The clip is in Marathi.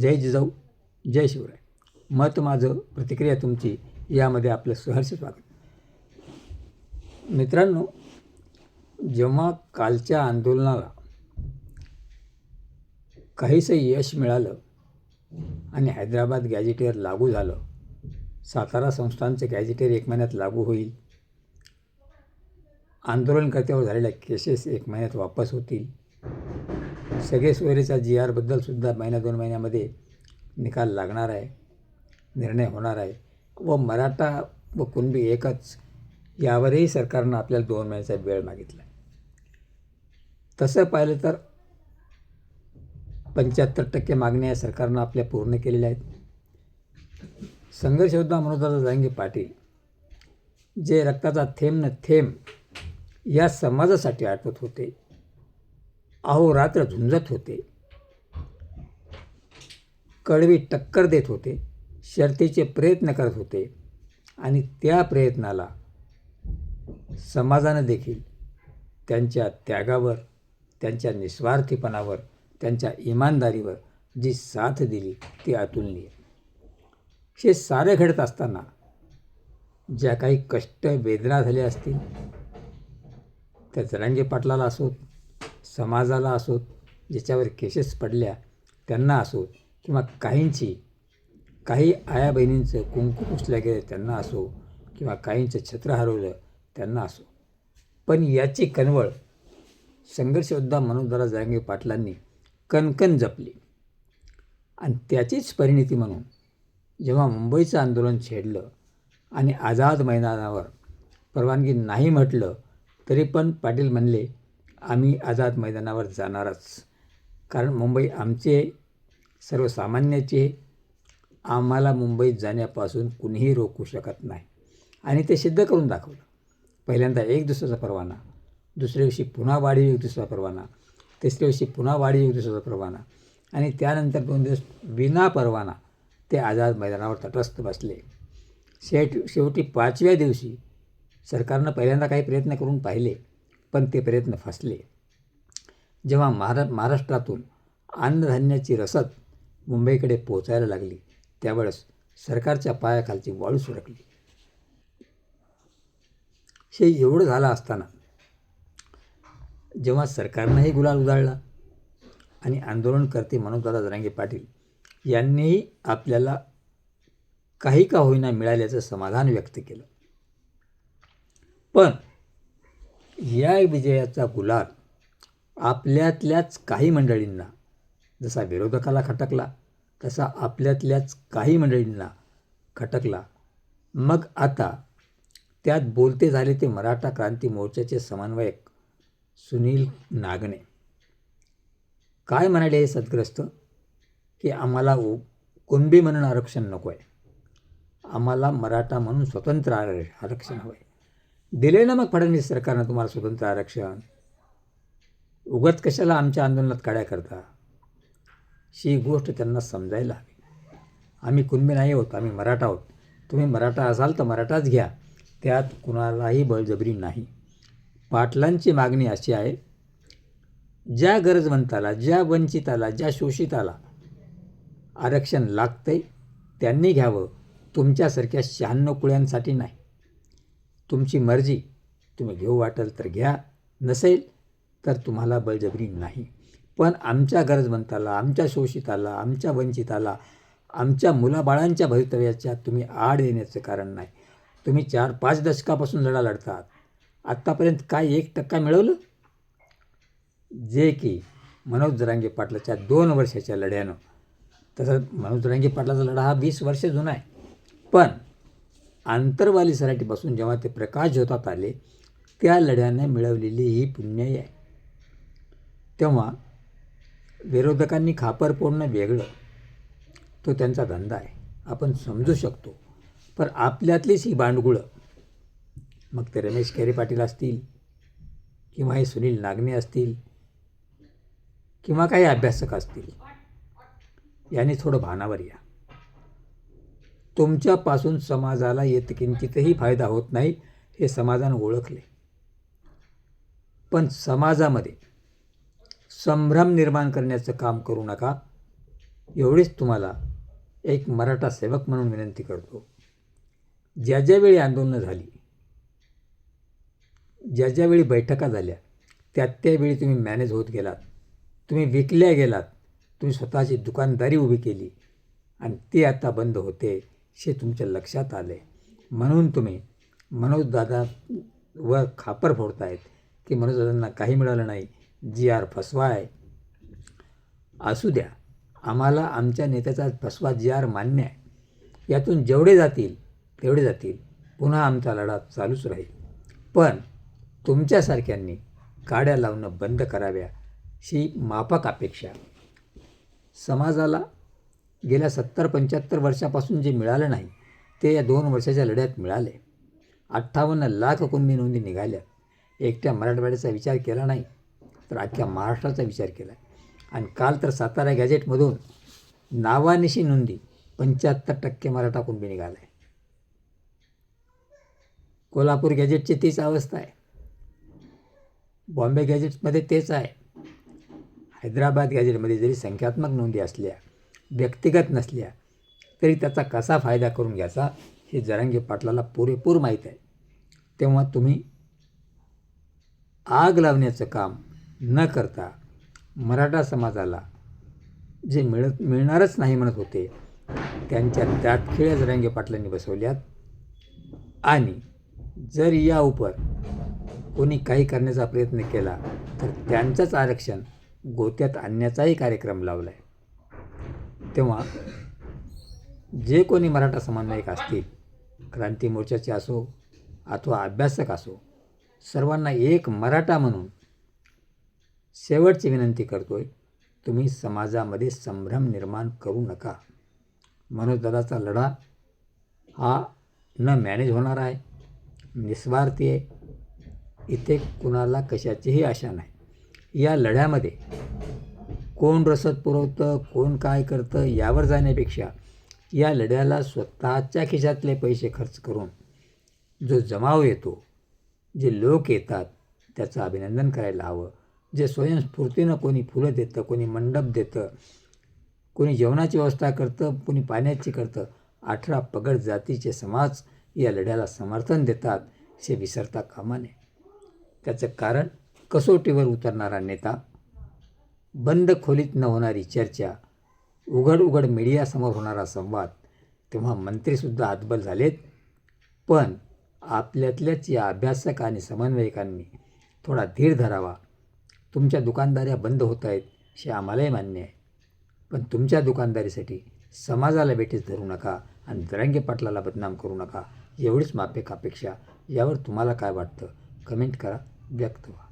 जय जिजाऊ जय शिवराय. मत माझं प्रतिक्रिया तुमची यामध्ये आपलं सहर्ष स्वागत. मित्रांनो जेव्हा कालच्या आंदोलनाला काहीसं यश मिळालं आणि हैदराबाद गॅजेटियर लागू झालं सातारा संस्थांचं गॅजेटियर एक महिन्यात लागू होईल आंदोलनकर्त्यावर झालेल्या केसेस एक महिन्यात वापस होतील सगळे सोयरेचा जी आरबद्दलसुद्धा महिन्या दोन महिन्यामध्ये निकाल लागणार आहे निर्णय होणार आहे. व मराठा व कुणबी एकच यावरही सरकारनं आपल्याला दोन महिन्याचा वेळ मागितला आहे. तसं पाहिलं तर पंच्याहत्तर टक्के मागण्या या सरकारनं आपल्या पूर्ण केलेल्या आहेत. संघर्षयोद्धा मनोजदादा जांगे पाटील जे रक्ताचा थेंब न थेंब या समाजासाठी आठवत होते अहोरात्र झुंजत होते. कडवी टक्कर देत होते. शर्तीचे प्रयत्न करत होते. आणि त्या प्रयत्नाला समाजानं देखील त्यांच्या त्यागावर त्यांच्या निस्वार्थीपणावर त्यांच्या इमानदारीवर जी साथ दिली ती अतुलनीय. हे सारे घडत असताना ज्या काही कष्ट वेदना झाल्या असतील त्या जरांगे पाटलाला असोत समाजाला असोत ज्याच्यावर केसेस पडल्या त्यांना असोत किंवा काहींची काही आया बहिणींचं कुंकू पुसल्या गेलं त्यांना असो किंवा काहींचं छत्र हरवलं त्यांना असो. पण याची कनवळ संघर्ष योद्धा मनोजदारा जांगे पाटलांनी कणकण जपली. आणि त्याचीच परिणिती म्हणून जेव्हा मुंबईचं आंदोलन छेडलं आणि आझाद मैदानावर परवानगी नाही म्हटलं तरी पण पाटील म्हणले आम्ही आझाद मैदानावर जाणारच. कारण मुंबई आमचे सर्वसामान्याचे. आम्हाला मुंबईत जाण्यापासून कुणीही रोखू शकत नाही. आणि ते सिद्ध करून दाखवलं. पहिल्यांदा एक दिवसाचा परवाना. दुसऱ्या दिवशी पुन्हा वाढीव एक दिवसाचा परवाना. तिसऱ्या दिवशी पुन्हा वाढीव एक दिवसाचा परवाना. आणि त्यानंतर दोन दिवस विना परवाना ते आझाद मैदानावर तटस्थ बसले. शेट शेवटी पाचव्या दिवशी सरकारनं पहिल्यांदा काही प्रयत्न करून पाहिले. पण ते प्रयत्न फसले. जेव्हा महारा महाराष्ट्रातून अन्नधान्याची रसद मुंबईकडे पोचायला लागली त्यावेळेस सरकारच्या पायाखालची वाळू सुरकली. हे एवढं झालं असताना जेव्हा सरकारनंही गुलाल उधळला आणि आंदोलनकर्ते मनोजदादा जरांगे पाटील यांनीही आपल्याला काही का होईना मिळाल्याचं समाधान व्यक्त केलं. पण या विजयाचा गुलाल आपल्यातल्याच काही मंडळींना जसा विरोधकाला खटकला तसा आपल्यातल्याच काही मंडळींना खटकला. मग आता त्यात बोलते झाले ते मराठा क्रांती मोर्चाचे समन्वयक सुनील नागणे. काय म्हणाले हे सदग्रस्त? की आम्हाला उ कुणबी म्हणून आरक्षण नको आहे आम्हाला मराठा म्हणून स्वतंत्र आर आरक्षण हवं आहे दिले ना मग फडणवीस सरकारनं तुम्हाला स्वतंत्र आरक्षण? उगत कशाला आमच्या आंदोलनात काड्या करता? ही गोष्ट त्यांना समजायला हवी. आम्ही कुणबी नाही आहोत आम्ही मराठा आहोत तुम्ही मराठा असाल तर मराठाच घ्या. त्यात कुणालाही बळजबरी नाही. पाटलांची मागणी अशी आहे ज्या गरजवंताला ज्या वंचिताला ज्या शोषिताला आरक्षण लागतंय त्यांनी घ्यावं. तुमच्यासारख्या शहाण्णव कुळ्यांसाठी नाही. तुमची मर्जी. तुम्ही घेऊ वाटेल तर घ्या. नसेल तर तुम्हाला बळजबरी नाही. पण आमच्या गरजवंताला आमच्या शोषिताला आमच्या वंचिताला आमच्या मुलाबाळांच्या भवितव्याच्या तुम्ही आड येण्याचं कारण नाही. तुम्ही चार पाच दशकापासून लढा लढतात. आत्तापर्यंत काय एक टक्का मिळवलं? जे की मनोज जरांगे पाटलाच्या दोन वर्षाच्या लढ्यानं. तसं मनोज जरांगे पाटलाचा लढा हा वीस वर्ष जुना आहे. पण आंतरवाली सराटीपासून जेव्हा ते प्रकाश होतात आले त्या लढ्याने मिळवलेली ही पुण्याई आहे. तेव्हा विरोधकांनी खापर फोडणं वेगळं. तो त्यांचा धंदा आहे. आपण समजू शकतो. पण आपल्यातलीच ही बांडगुळं मग ते रमेश खेरे पाटील असतील किंवा हे सुनील नागने असतील किंवा काही अभ्यासक असतील. यांनी थोडं भानावर या. तुमच्यापासून समाजाला येत किंचितही फायदा होत नाही हे समाजानं ओळखले. पण समाजामध्ये संभ्रम निर्माण करण्याचं काम करू नका. एवढीच तुम्हाला एक मराठा सेवक म्हणून विनंती करतो. ज्या ज्यावेळी आंदोलनं झाली ज्या ज्यावेळी बैठका झाल्या त्या त्यावेळी तुम्ही मॅनेज होत गेलात. तुम्ही विकल्या गेलात. तुम्ही स्वतःची दुकानदारी उभी केली आणि ती आता बंद होते. हे तुमच्या लक्षात आले. म्हणून तुम्ही मनोजदादा वर खापर फोडतायत की मनोजदादांना काही मिळालं नाही. जी आर फसवा आहे असू द्या आम्हाला आमच्या नेत्याचा फसवा जी आर मान्य आहे. यातून जेवढे जातील तेवढे जातील. पुन्हा आमचा लढा चालूच राहील. पण तुमच्यासारख्यांनी गाड्या लावणं बंद कराव्या ही माफक अपेक्षा. समाजाला गेल्या सत्तर पंच्याहत्तर वर्षापासून जे मिळालं नाही ते या दोन वर्षाच्या लढ्यात मिळाले. अठ्ठावन्न लाख कुणबी नोंदी निघाल्या. एकट्या मराठवाड्याचा विचार केला नाही तर अख्ख्या महाराष्ट्राचा विचार केला. आणि काल तर सातारा गॅजेटमधून नावानिशी नोंदी पंच्याहत्तर टक्के मराठा कुणबी निघाला आहे कोल्हापूर गॅजेटची तीच अवस्था आहे. बॉम्बे गॅजेट्समध्ये तेच आहे. हैदराबाद गॅजेटमध्ये जरी संख्यात्मक नोंदी असल्या व्यक्तिगत नसल्या तरी त्याचा कसा फायदा करून घ्यायचा हे जरांगे पाटलाला पुरेपूर माहीत आहे. तेव्हा तुम्ही आग लावण्याचं काम न करता मराठा समाजाला जे मिळत मिळणारच नाही म्हणत होते त्यांच्या दातखिळ्या जरांगे पाटलांनी बसवल्यात. आणि जर या उपर कोणी काही करण्याचा प्रयत्न केला तर त्यांचंच आरक्षण गोत्यात आणण्याचाही कार्यक्रम लावला आहे तेव्हा जे कोणी मराठा समन्वयक असतील क्रांती मोर्चाचे असो अथवा अभ्यासक असो सर्वांना एक मराठा म्हणून शेवटची विनंती करतोय तुम्ही समाजामध्ये संभ्रम निर्माण करू नका. मनोजदादाचा लढा हा न मॅनेज होणार आहे निस्वार्थी आहे. इथे कुणाला कशाचीही आशा नाही. या लढ्यामध्ये कोण रसद पुरवतं कोण काय करतं यावर जाण्यापेक्षा या लढ्याला स्वतःच्या खिशातले पैसे खर्च करून जो जमाव येतो जे लोक येतात त्याचं अभिनंदन करायला हवं. जे स्वयंस्फूर्तीनं कोणी फुलं देतं कोणी मंडप देतं कोणी जेवणाची व्यवस्था करतं कोणी पाण्याची करतं अठरा पगड जातीचे समाज या लढ्याला समर्थन देतात हे विसरता कामा नये. त्याचं कारण कसोटीवर उतरणारा नेता बंद खोलीत न होणारी चर्चा उघड उघड मीडियासमोर होणारा संवाद तेव्हा मंत्रीसुद्धा हातबल झालेत. पण आपल्यातल्याच या अभ्यासक आणि समन्वयकांनी थोडा धीर धरावा. तुमच्या दुकानदाऱ्या बंद होत आहेत हे आम्हालाही मान्य आहे. पण तुमच्या दुकानदारीसाठी समाजाला बेटीस धरू नका आणि दरंगे पाटलाला बदनाम करू नका एवढीच माफिक अपेक्षा यावर तुम्हाला काय वाटतं? कमेंट करा व्यक्त व्हा.